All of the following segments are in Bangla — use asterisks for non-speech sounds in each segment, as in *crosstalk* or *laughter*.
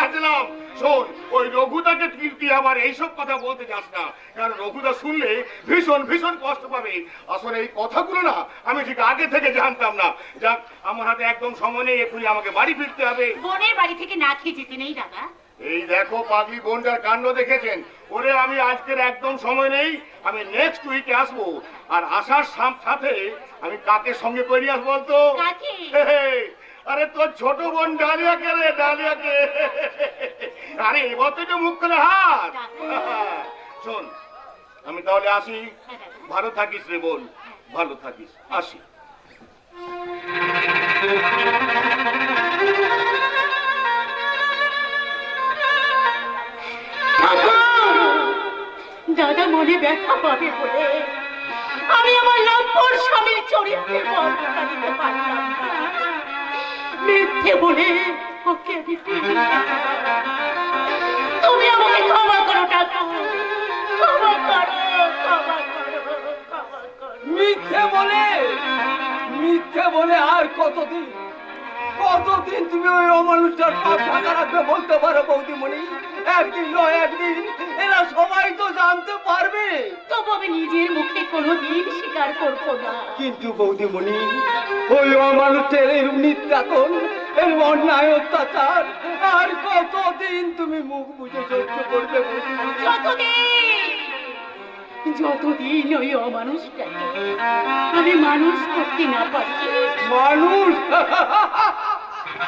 বাঁচলাম শোন ওই রঘুদাকে কীর্তি আবার এইসব কথা বলতে যাস না। কারণ রঘুদা শুনলে ভীষণ ভীষণ কষ্ট পাবে। আসলে এই কথাগুলো না আমি ঠিক আগে থেকে জানতাম না। যাক আমার হাতে একদম সময় নেই এক্ষুনি আমাকে বাড়ি ফিরতে হবে। বোনের বাড়ি থেকে না খেয়ে যেতে নেই দাদা। এই দেখো পাগলি বোনটার কাণ্ড দেখেছেন। ওরে আমি আজকের একদম সময় নেই আমি নেক্সট উইকে আসব। আর আসার সাথে আমি কাকে সঙ্গে করে নিয়ে আসব বলতো আরে তোর ছোট বোন ডালিয়াকে রে ডালিয়াকে আরে এবার তো মুখ করে হাত শোন, আমি তাহলে আসি। ভালো থাকিস রে বোন, ভালো থাকিস। আসি। দাদা মনে ব্যথা পাবে বলে। আমি আমার লম্পর স্বামীর চরিত্রের বর্ণনা দিতে পারলাম না। মিথ্যে বলে ওকে আমি তুমি আমাকে ক্ষমা করো ঠাকুর ক্ষমা করো ক্ষমা করো ক্ষমা করো। মিথ্যে বলে মিথ্যে বলে আর কতদিন? কতদিন তুমি ওই অমানুষটার পা ঢাকা রাখবে বলতে পারো বৌদিমণি? একদিন নয় একদিন। এরা সবাই তো জানতে পারবে। তবু আমি নিজের মুখে কোনোদিন স্বীকার করব না। কিন্তু বৌদিমণি ওই অমানুষের এর নির্যাতন এর অন্যায় অত্যাচার আর কতদিন তুমি মুখ বুঝে সহ্য করবে যতদিন। যতদিন ওই অমানুষটাকে আমি মানুষ করতে না পারি মানুষ? *laughs*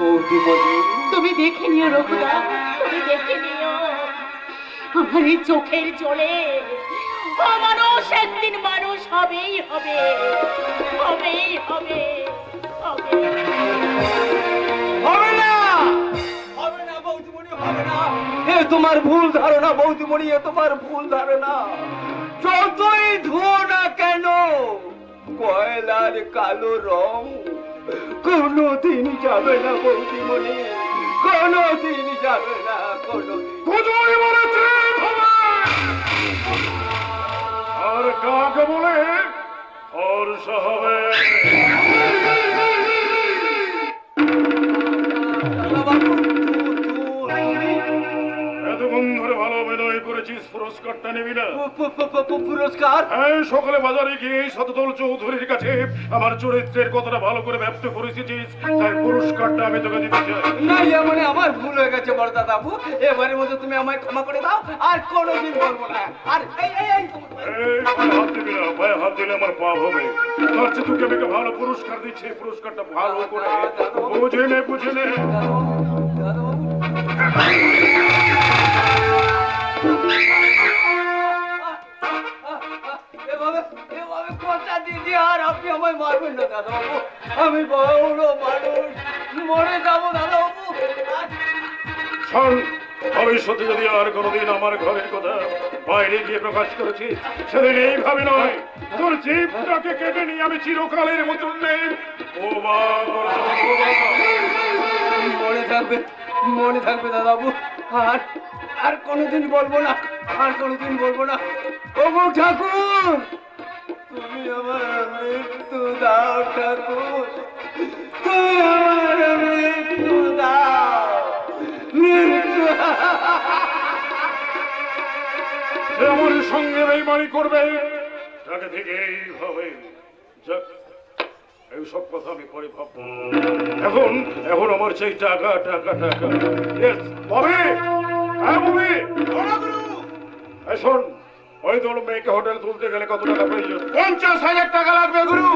বৌদিমণি তুমি দেখে নিও রঘুদা তুমি দেখে নিও। আমার এই চোখের জলে মানুষ একদিন মানুষ হবেই হবে হবেই হবে। হবে না! হবে না বৌদিমণি হবে না। এ তোমার ভুল ধারণা বৌদিমণি এ তোমার ভুল ধারণা। যতই ধুও না কেন কয়লার কালো রং কোনোদিন যাবে না বৌদিমণি কোনোদিন যাবে না আর কাকে বলে? হর্ষ হবে। করেছিস পুরস্কারটা নিবি না? পুরস্কার? হ্যাঁ সকালে বাজারে গিয়ে শতদল চৌধুরীর কাছে আমার চরিত্রের কথাটা ভালো করে ব্যক্ত করেছিস তাই পুরস্কারটা আমি তোকে দিতে চাই। না এমনি আমার ভুল হয়ে গেছে বড়দা বাবু এবারের মধ্যে তুমি আমায় ক্ষমা করে দাও আর কোনোদিন বলব না। আর এই এই এই এই হাত দিবি না পায়ে হাত দিলে আমার পাপ হবে। তার চেয়ে তোকে আমি একটা ভালো পুরস্কার দিচ্ছি এই পুরস্কারটা ভালো করে। বুঝে নে বুঝে নে এভাবে এভাবে কথা দিদি আর আপনি আমায় মারবেন না দাদাবাবু। আমি বড় মানুষ। মরে যাব দাদাবাবু। শোন ভবিষ্যতে যদি আর কোনোদিন আমার ঘরের কথা বাইরে গিয়ে প্রকাশ করেছি সেদিন এইভাবে নয়। তোর জীবটাকে কেটে নিয়ে আমি চিরকালের মতন নেই। ও। মনে থাকবে মনে থাকবে দাদাবু আর আর কোনোদিন বলব না আর কোনোদিন বলব না। ও গো ঠাকুর তুমি আমার মৃত্যু দাও ঠাকুর তুমি আমার মৃত্যু দাও মৃত্যু। যে আমার সঙ্গে বেইমানি করবে। তাকে থেকে এইভাবে যাক এইসব কথা আমি পরে ভাববো। এখন এখন আমার চাই টাকা টাকা টাকা। Yes, ববে হ্যাঁ ববে শোন ওই তোর মেয়েকে হোটেল তুলতে গেলে কত টাকা প্রয়োজন? পঞ্চাশ হাজার টাকা লাগবে গুরু।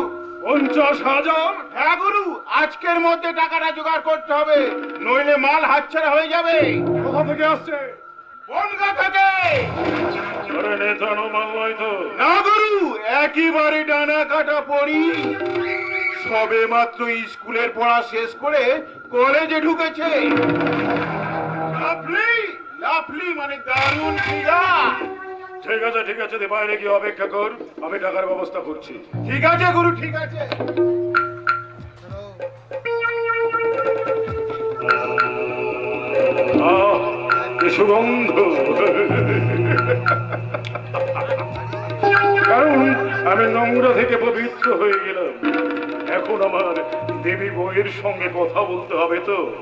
পঞ্চাশ হাজার? হ্যাঁ গুরু আজকের মধ্যে টাকাটা জোগাড় করতে হবে নইলে মাল হাতছাড়া হয়ে যাবে। কোথা থেকে আসছে? বনগা থেকে। আরে নেতানো মাল নয় তো। না গুরু একেবারে ডানা কাটা পড়ি সবে মাত্র স্কুলের পড়া শেষ করে কলেজে ঢুকেছে। লাভলি লাভলি মানে দারুণ ফিগার ঠিক আছে ঠিক আছে তুই বাইরে গিয়ে অপেক্ষা কর আমি টাকার ব্যবস্থা করছি। ঠিক আছে গুরু ঠিক আছে। সুগন্ধ। কারণ আমি নোংরা থেকে পবিত্র হয়ে গেলাম। এখন আমার দেবী বইয়ের সঙ্গে কথা বলতে হবে তো।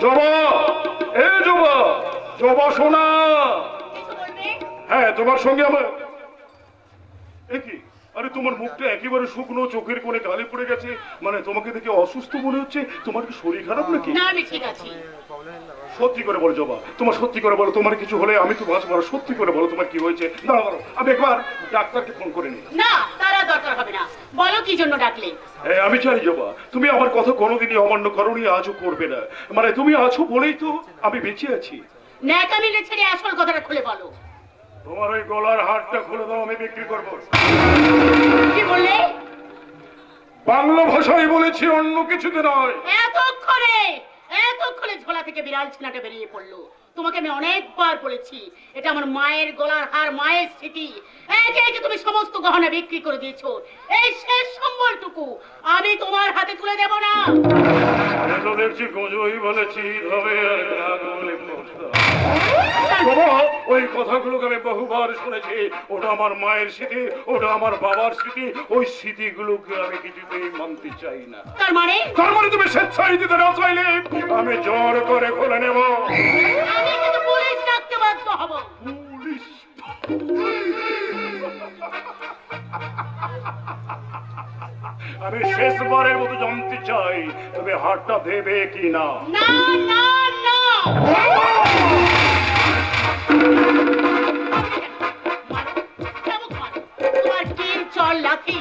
জবা এ জবা জবা সোনা। বলবে হ্যাঁ তোমার সঙ্গে আমার আরে তোমার মুখটা একেবারে শুকনো চোখের কোণে গালে পড়ে গেছে। মানে তোমাকে দেখে অসুস্থ মনে হচ্ছে? তোমার কি শরীর খারাপ নাকি? না আমি ঠিক আছি। সত্যি করে বলো জবা তোমার সত্যি করে বলো তোমার কিছু হলে আমি তো বাঁচবো না। সত্যি করে বলো তোমার কি হয়েছে? আমি একবার ডাক্তারকে ফোন করে নিই। না তারা দরকার হবে না। বলো কি জন্য ডাকলে? এ, আমি চাই জবা তুমি আমার কথা কোনোদিনই অমান্য করনি আজও করবে না। মানে তুমি আছো বলেই তো আমি বেঁচে আছি। ন্যাকামিলে ছেড়ে আসল কথাটা খুলে বলো। তোমার ওই গলার হারটা খুলে দাও আমি বিক্রি করব। কি বললে? বাংলা ভাষায় বলেছি অন্য কিছুতে নয়। এতক্ষণে এতক্ষণে ঝোলা থেকে বিড়াল ছেনাটা বেরিয়ে পড়ল। তোমাকে আমি অনেকবার বলেছি এটা আমার মায়ের গলার হার মায়ের স্মৃতি। একে একে তুমি সমস্ত গহনা বিক্রি করে দিয়েছ। এই শেষ সম্বলটুকু আমি তোমার হাতে তুলে দেব না। দেখছি গজই বলেছি তবে আর বলে ওই কথাগুলোকে আমি বহুবার শুনেছি। ওটা আমার মায়ের স্মৃতি ওটা আমার বাবার স্মৃতি। ওই স্মৃতিগুলোকে আমি কিছুতেই মানতে চাই না। তার মানে? তার মানে তুমি স্বেচ্ছায় দিতে না চাইলে আমি জোর করে খুলে নেব। আমি কিন্তু পুলিশ ডাকতে বাধ্য হব। পুলিশ? আমি শেষবারের মতো জানতে চাই তবে হাটটা দেবে কি না না না না চাবুক মারো। তোমার টিন, চল, লাথি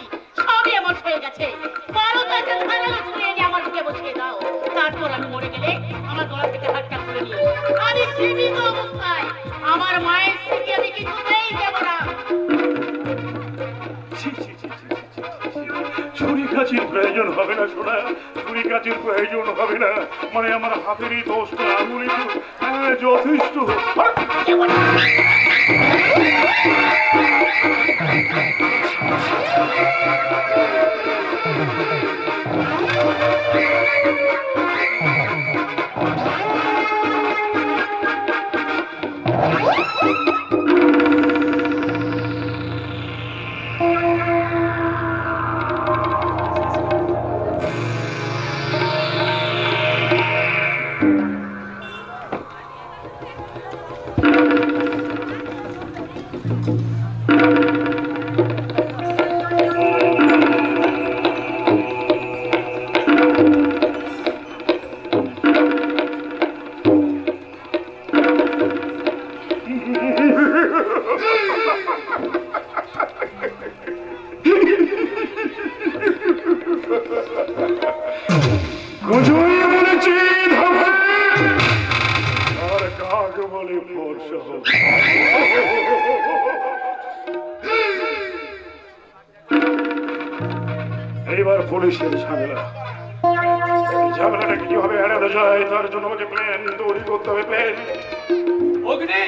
প্রয়োজন হবে না সোনা। ছুরি কাজের প্রয়োজন হবে না। মানে আমার হাতেরই দোষ আঙুলি হ্যাঁ, যথেষ্ট। Thank বলেছি এইবার পুলিশের ঝামেলা। ঝামেলাটা কীভাবে এড়ানো যায় তার জন্য আমাকে প্ল্যান তৈরি করতে হবে প্ল্যান অগ্নি!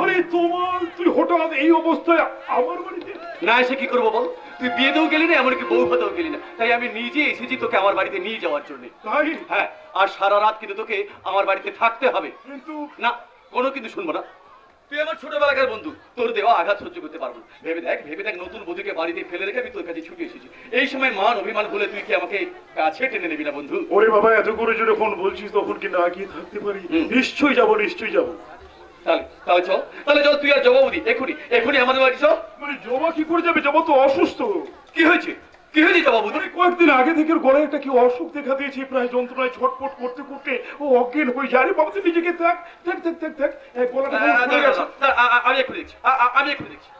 আরে তোমার তুই হঠাৎ এই অবস্থায় আমার বাড়িতে না এসে কি করব বল? তুই বিয়েতেও গেলি না এমনকি বউ ভাতেও গেলি না। তাই আমি নিজে এসেছি তোকে আমার বাড়িতে নিয়ে যাওয়ার জন্য। তাই? হ্যাঁ আর সারা রাত কিন্তু তোকে আমার বাড়িতে থাকতে হবে। কিন্তু না কোনো কিন্তু শুনব না। তুই আমার ছোটবেলাকার বন্ধু তোর দেওয়া আঘাত সহ্য করতে পারব না। ভেবে দেখ ভেবে দেখ নতুন বধুকে বাড়িতে ফেলে রেখে আমি তোর কাছে ছুটে এসেছি। এই সময় মান অভিমান বলে তুই কি আমাকে কাছে টেনে নিবি না বন্ধু? ওরে বাবা এত করে জোরে ফোন বলছিস তখন কি না গিয়ে থাকতে পারি? নিশ্চয়ই যাব নিশ্চয়ই যাব। তাহলে তাহলে চল তাহলে চল তুই আর জবাব দি এখনই এখনই আমাদের বাড়ি চল। মানে জবা কি করে যাবে? জবা তো অসুস্থ। কি হয়েছে? কি হয়েছে জবাব মানে কয়েকদিন আগে থেকে গলায় একটা কি অসুখ দেখা দিয়েছে প্রায় যন্ত্রণায় ছটফট করতে করতে ও অজ্ঞান হয়ে যায়। আরে বাবা তুই নিজেকে থাক দেখ দেখ দেখ এই গলাটা। আমি এক্ষুনি দেখছি। আমি এক্ষুনি দেখছি।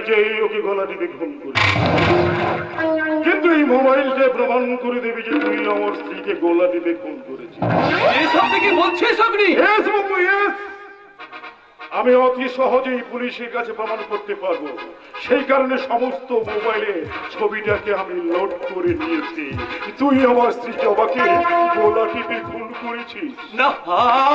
নিজেই ওকে গলা টিপে খুন করি কিন্তু এই মোবাইল যে প্রমাণ করে দেবে যে তুই আমার স্ত্রীকে গলা দিবে খুন করেছিস এসব থেকে বলছিস আপনি এস বাবু, yes! আমি অতি সহজেই পুলিশের কাছে প্রমাণ করতে পারব। সেই কারণে সমস্ত মোবাইলে ছবিটাকে আমি লোড করে নিয়েছি। তুই আমার স্ত্রী জবাকে গোলা টিপে খুন করেছিস। না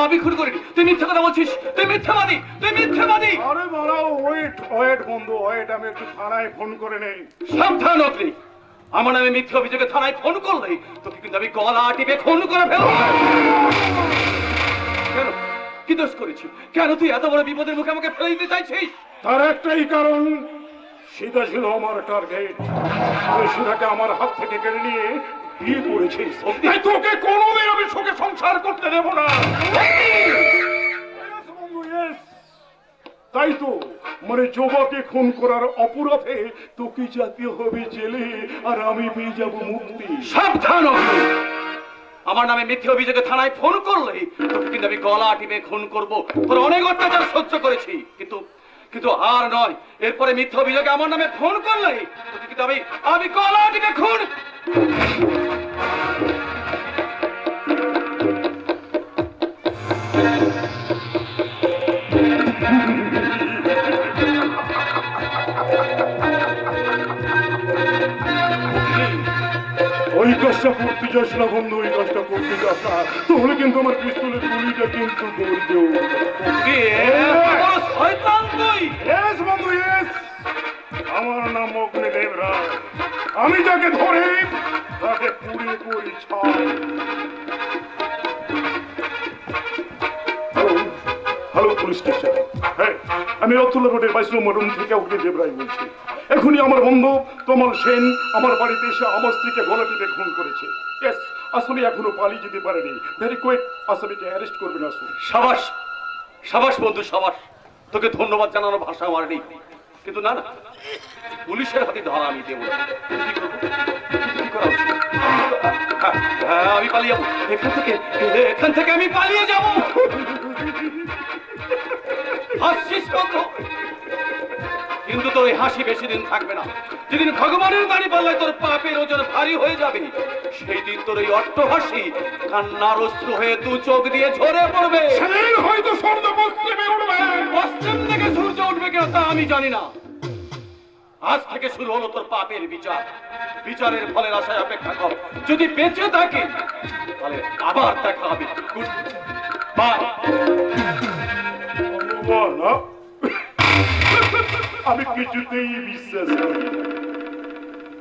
আমি খুন করিনি। তুই মিথ্যা কথা বলছিস। তুই মিথ্যাবাদী। তুই মিথ্যাবাদী। আরে বাড়া ওয়েট ওয়েট বন্ধু ওয়েট আমি একটু থানায় ফোন করে নেই। সাবধান অগ্নি। আমার নামে মিথ্যা অভিযোগে থানায় ফোন করলেই তোকে কিন্তু আমি গলা টিপে খুন করে ফেলব। কেন? কি দোষ করেছি? কেন তুই এত বড় বিপদের মুখে আমাকে ফেলে দিতে চাইছিস? তার একটাই কারণ সীতা ছিল আমার টার্গেট তুই সীতাকে আমার হাত থেকে কেড়ে নিয়ে বিয়ে করেছিস। তাই তোকে কোনোদিন আমি সুখে সংসার করতে দেব না. তাই তো মানে জবাকে খুন করার অপরাধে তোকে জাতীয় হবে জেলে? আর আমি পেয়ে যাব মুক্তি। সাবধান অগ্নি আমার নামে মিথ্যে অভিযোগে থানায় ফোন করলেই তোকে কিন্তু আমি গলা টিপে খুন করব। তোর অনেক অত্যাচার সহ্য করেছি। কিন্তু কিন্তু আর নয়, এরপরে মিথ্যে অভিযোগে আমার নামে ফোন করলেই তোকে কিন্তু আমি আমি গলা টিপে খুন কাজটা করতে যাস না বন্ধু ওই কাজটা করতে যাস না তাহলে কিন্তু আমার পিস্তলের গুলিটা কিন্তু বন্ধু আমার নাম অগ্নিদেব রায় আমি যাকে ধরে তাকে পুড়ে করি ছাই হ্যালো পুলিশ স্টেশন হ্যাঁ আমি রতুল্লা রোডের বাইশ নম্বর রুম থেকে অগ্নিদেব রায় বলছি। এখনই আমার বন্ধু তমল সেন আমার বাড়িতে এসে আমার স্ত্রীকে গলা টিপে খুন করেছে। আসামি এখনও পালিয়ে যেতে পারেনি। ভেরি কুইক আসামিকে অ্যারেস্ট করবেন আসুন। সাবাস সাবাস বন্ধু সাবাস। তোকে ধন্যবাদ জানানোর ভাষা আমার নেই। কিন্তু না না পুলিশের হাতে ধরা আমি দেবো? হ্যাঁ, আমি পালিয়ে যাব। এখান থেকে এখান থেকে আমি পালিয়ে যাব। কিন্তু তোর এই হাসি বেশি দিন থাকবে না। যেদিন ভগবানের দাঁড়ি পাল্লায় তোর পাপের ওজন ভারী হয়ে যাবে সেই দিন তোর এই অট্ট হাসি কান্নার অস্ত্র হয়ে দু চোখ দিয়ে ঝরে পড়বে। সেদিন হয়তো স্বর্ণ পশ্চিমে উঠবে পশ্চিম থেকে সূর্য উঠবে কিনা তা আমি জানি না। আজ থেকে শুরু হলো তোর পাপের বিচার। বিচারের ফলের আশায় অপেক্ষা কর। যদি বেঁচে থাকে তাহলে আবার দেখা হবে। Good bye. আমি কিছুতেই বিশ্বাস করি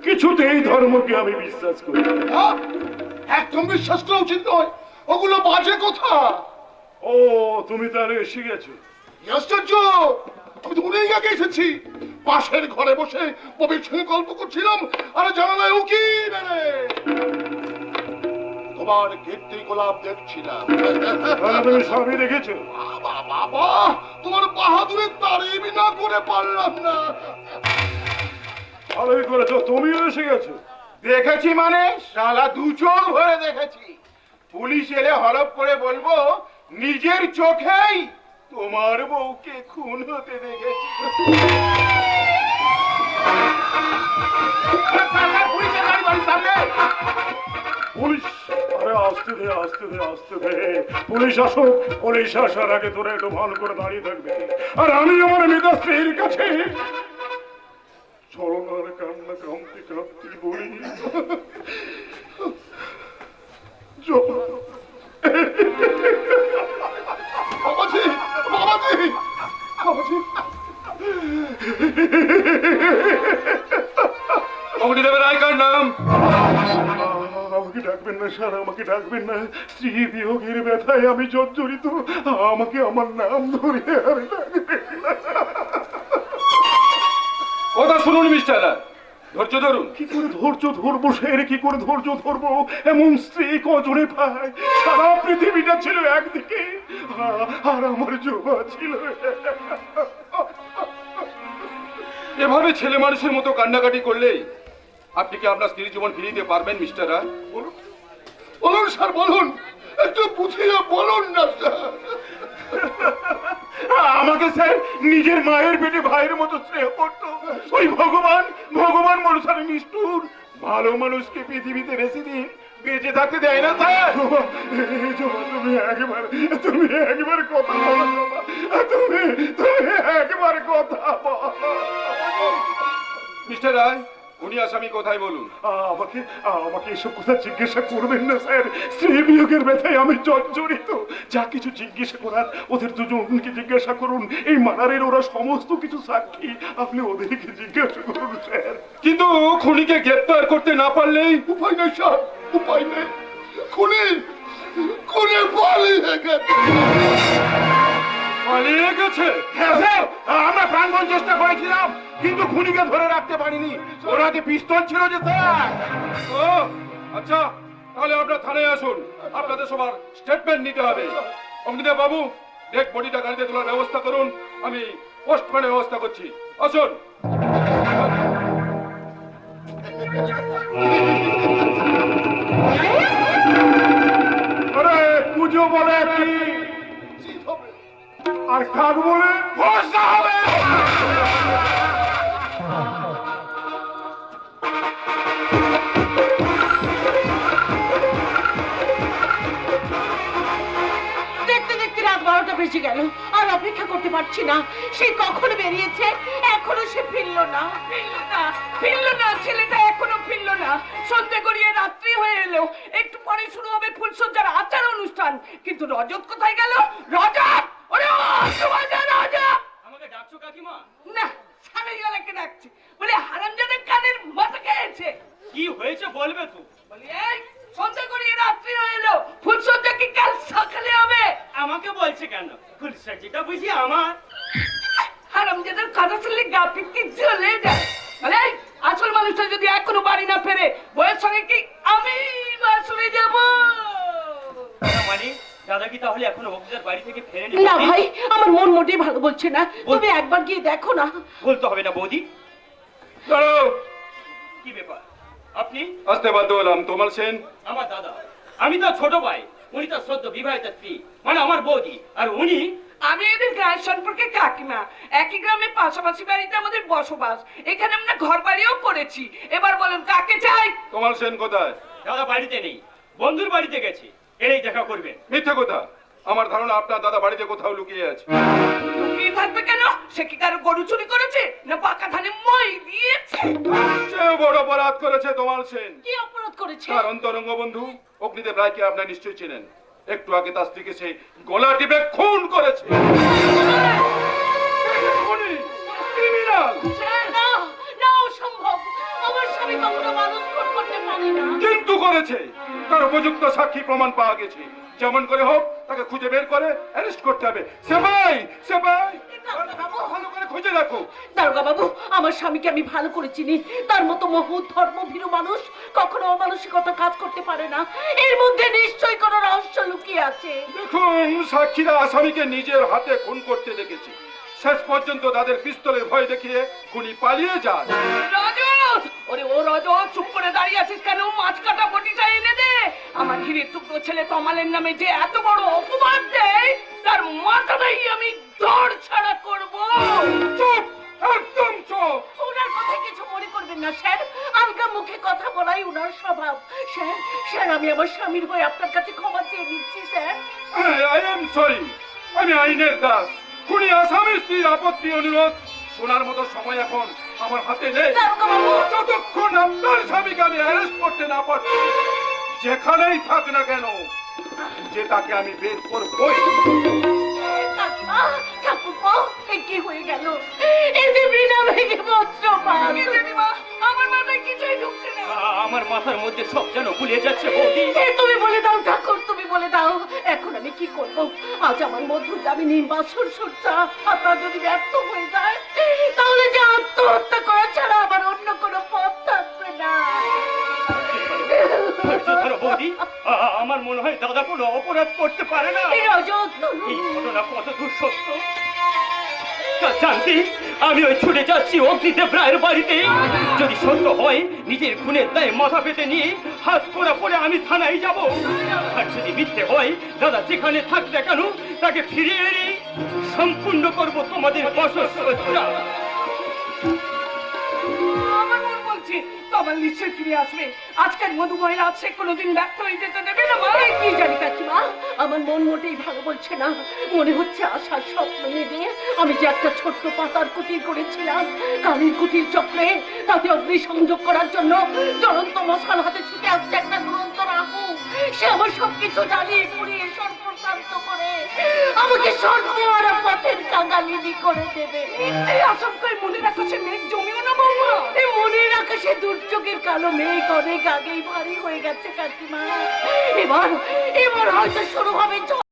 কিছুতেই ধর্মকে আমি বিশ্বাস করি? একদম বিশ্বাস করা উচিত নয়। ওগুলো বাজে কথা। ও তুমি তাহলে এসে গেছো? আশ্চর্য আমি তো অনেক আগে এসেছি। পাশের ঘরে বসে ববির সঙ্গে গল্প করছিলাম আরে জানালায় উকি মেরে তোমার কীর্তি গোলাপ দেখছিলাম। তুমি সবই দেখেছ? বাবা বাবা তোমার বাহাদুরের তারিফ না করে পারলাম না। ভালোই করেছ তুমিও এসে গেছো। দেখেছি মানে? শালা দু চোখ ভরে দেখেছি। পুলিশ এলে হরপ করে বলব নিজের চোখেই তোমার বউকে খুন হতে দেখেছি। পুলিশ আসতে দে আসতে দে আসতে দে। পুলিশ আসুক, পুলিশ আসার আগে তোরা একটু ভালো করে দাঁড়িয়ে থাকবে। আর আমি আমার মৃত স্ত্রীর কাছে চরণার কান্না কামতে কাঁদতে বলি। বাবাজি বাবাজি আয়কার নাম? ডাকবেন না স্যার আমাকে ডাকবেন না। স্ত্রী বিয়োগের ব্যথায় আমি জর্জরিত। আমাকে আমার নাম ধরে আর ডাকবেন না। কথা শুনুন মিস্টার। ধৈর্য ধরুন। কি করে ধৈর্য ধরবো সের কি করে ধৈর্য ধরবো? এমন স্ত্রী কজনে পায়? সারা পৃথিবীটা ছিল একদিকে আর আমার জোবা ছিল এভাবে ছেলে মানুষের মতো কান্নাকাটি করলে আপনি কি আপনার স্ত্রী জীবন ফিরিয়ে দিতে পারবেন মিস্টার রায়? বলুন। বলুন স্যার বলুন। একটু বুঝিয়ে বলুন না আমাকে স্যার নিজের মায়ের পেটে ভাইয়ের মতো স্নেহ করতো। ওই ভগবান ভগবান মানুষের নিষ্ঠুর। ভালো মানুষকে পৃথিবীতে বেশি দিন বেঁচে থাকতে দেয় না স্যার। তুমি তুমি একবার কথা বলো তুমি তুমি একবার কথা বলো। মিস্টার রায় উনি আসামি কোথায় বলুন? আমাকে আমাকে এসব কথা জিজ্ঞাসা করবেন না স্যার। স্ত্রী বিয়োগের ব্যথায় আমি জর্জরিত। যা কিছু জিজ্ঞাসা করার ওদের দুজনকে জিজ্ঞাসা করুন। এই মানারের ওরা সমস্ত কিছু সাক্ষী। আপনি ওদেরকে জিজ্ঞাসা করুন স্যার। কিন্তু খুনিকে গ্রেপ্তার করতে না পারলেই? উপায় নেই স্যার। উপায় নেই। খুনি খুনি পালিয়ে গেছে। পালিয়ে গেছে হ্যাঁ আমরা প্রাণপণ চেষ্টা করেছিলাম, কিন্তু খুনিকে ধরে রাখতে পারিনি। ওর হাতে পিস্তল ছিল যে স্যার। ও আচ্ছা তাহলে আপনার থানায় আসুন। আপনাদের সবার স্টেটমেন্ট নিতে হবে। অগ্নিদেব বাবু ডেড বডিটা গাড়িতে তোলার ব্যবস্থা করুন। আমি পোস্টম্যানের ব্যবস্থা করছি। আসুন। পুজো বলে কি? আর কাক বলে ভরসা হবে! দেখতে দেখতে রাত বারোটা বেজে গেল আর অপেক্ষা করতে পারছি না। সে কখন বেরিয়েছে? এখনও সে ফিরল না। ফিরল না ফিরল না ছেলেটা এখনও ফিরল না। সন্ধ্যে গড়িয়ে রাত্রি হয়ে এলো। একটু পরে শুরু হবে ফুলসজ্জার আচার অনুষ্ঠান। কিন্তু রজত কোথায় গেল? রজত! ওরে ও সুভাষা রজত আমাকে ডাকছো কাকিমা? না সারাই গলাকে ডাকছে। বলে হারামজাদের কানের মাথা খেয়েছে কি হয়েছে বলবে তো? বলি এই সন্ধ্যে গড়িয়ে রাত্রি হয়ে এলো। ফুলসজ্জা কি কাল সকালে হবে? আমাকে বলছে কেন? ফুলসজ্জিটা বুঝি আমার। হারামজাদের কথা শুনলে গা পিটকে জ্বলে যায়। বলে এই, আসল মানুষটা যদি এখনও বাড়ি না ফেরে বইয়ের সঙ্গে কি আমি বাসরে যাব? মানে? দাদা কি তাহলে এখনও বক্তার বাড়ি থেকে ফেরেনি? না ভাই আমার মন মোটেই ভালো বলছে না। তুমি একবার গিয়ে দেখো না। বলতে হবে না বৌদি। দাঁড়াও। কি ব্যাপার? আপনি? আসতে বাধ্য হলাম। তোমাল সেন? আমার দাদা। আমি তো ছোট ভাই। উনি তো সদ্য বিবাহিত স্ত্রী। মানে আমার বৌদি। আর উনি? আমি এদের গায়ের সম্পর্কে কাকিমা। একই গ্রামে পাশাপাশি বাড়িতে আমাদের বসবাস। এখানে আমরা ঘর বাড়িও করেছি। এবার বলুন কাকে চাই? তোমাল সেন কোথায়? দাদা বাড়িতে নেই। বন্ধুর বাড়িতে গেছে। এলেই দেখা করবেন মিথ্যে কথা। আমার ধারণা আপনার দাদা বাড়িতে কোথাও লুকিয়ে আছে। লুকিয়ে থাকবে কেন? সে কি কারও গরু চুরি করেছে? না পাকা ধানে মই দিয়েছে? সে বড় অপরাধ করেছে তোমাল সেন। কি অপরাধ করেছে? তার অন্তরঙ্গ বন্ধু অগ্নিদেব রায়কে আপনার নিশ্চয়ই চেনেন? একটু আগে তার স্ত্রীকে সে গলা টিপে খুন করেছে। ক্রিমিনাল করেছে। তার উপযুক্ত সাক্ষী প্রমাণ পাওয়া গেছে। যেমন করে হোক তাকে খুঁজে বের করে অ্যারেস্ট করতে হবে। সেবাই সেবাই। ভালো করে খুঁজে রাখো। দারোগা বাবু আমার স্বামীকে আমি ভালো করে চিনি। তার মতো ধর্মভীরু মানুষ কখনো অমানসিকতা কাজ করতে পারে না। এর মধ্যে নিশ্চয়ই কোনো রহস্য লুকিয়ে আছে। দেখুন সাক্ষীরা আসামিকে নিজের হাতে খুন করতে দেখেছে। শেষ পর্যন্ত তাদের পিস্তলের ভয় দেখিয়ে খুনি পালিয়ে যায়। রজত ওরে ও রজত চুপ করে দাঁড়িয়ে আছিস কেন? মাছ কাটা বটিটা এনে দে। আমার হিরের টুকরো ছেলে তমালের নামে যে এত বড় অপবাদ দেয় তার মাথাটাই আমি দড় ছাড়া করব। চুপ! একদম চুপ! ওনার কথা কিছু মনে করবেন না স্যার। আলগা মুখে কথা বলাই ওনার স্বভাব। স্যার স্যার আমি আমার স্বামীর হয়ে আপনার কাছে ক্ষমা চেয়ে নিচ্ছি স্যার। আই এম সরি আমি আইনের দাস। খুনি আসামির স্ত্রীর আপত্তি অনুরোধ শোনার মতো সময় এখন আমার হাতে নেই। যতক্ষণ আপনার স্বামীকে আমি অ্যারেস্ট করতে না পারছি যেখানেই থাক না কেন যে তাকে আমি বের করবই। কি হয়ে গেল? আমার মাথায় কিছুই ঢুকছে না। আমার মাথার মধ্যে সব যেন গুলিয়ে যাচ্ছে তুমি বলে দাও ঠাকুর কি করব? আজ আমার মধুর দামি নির্বাসন সজ্জা। আপনার যদি ব্যর্থ হয়ে যায় তাহলে যে আত্মহত্যা করা ছাড়া আমার অন্য কোনো পথ থাকবে না। আমার মনে হয় দাদা কোনো অপরাধ করতে পারে না। এই ঘটনা কত দূর সত্য জানতে আমি ওই ছুটে যাচ্ছি অগ্নিদেব রায়ের বাড়িতে। যদি সত্য হয় নিজের খুনের দায়ে মাথা পেতে নিয়ে হাত পোড়া পড়ে আমি থানায় যাব। আর যদি মিথ্যে হয় দাদা যেখানে থাক না কেন তাকে ফিরিয়ে এনে সম্পূর্ণ করব তোমাদের আমার মন বলছে নিশ্চয়ই ফিরে আসবে। আজকের মধুময় রাত সে কোনোদিন ব্যর্থ হয়ে যেতে দেবে না মা। কি জানি কাকিমা আমার মন মোটেই ভালো বলছে না। মনে হচ্ছে আশার স্বপ্ন নিয়ে আমি যে একটা ছোট্ট পাতার কুটির করেছিলাম কালির কুটির চক্রে তাতে অগ্নি সংযোগ করার জন্য জ্বলন্ত মশাল হাতে ছুটে আসছে একটা সে আমার সবকিছু জ্বালিয়ে পুড়িয়ে সর্বশান্ত করে। আমাকে সর্বহারা পথের কাঙালিনি করে দেবে। এই আশঙ্কায় মনে রাখো সে মেঘ জমিও না বাবা এই মনের আকাশে দুর্যোগের কালো মেঘ অনেক আগেই ভারী হয়ে গেছে, কাকিমা। এবার এবার হয়তো শুরু হবে।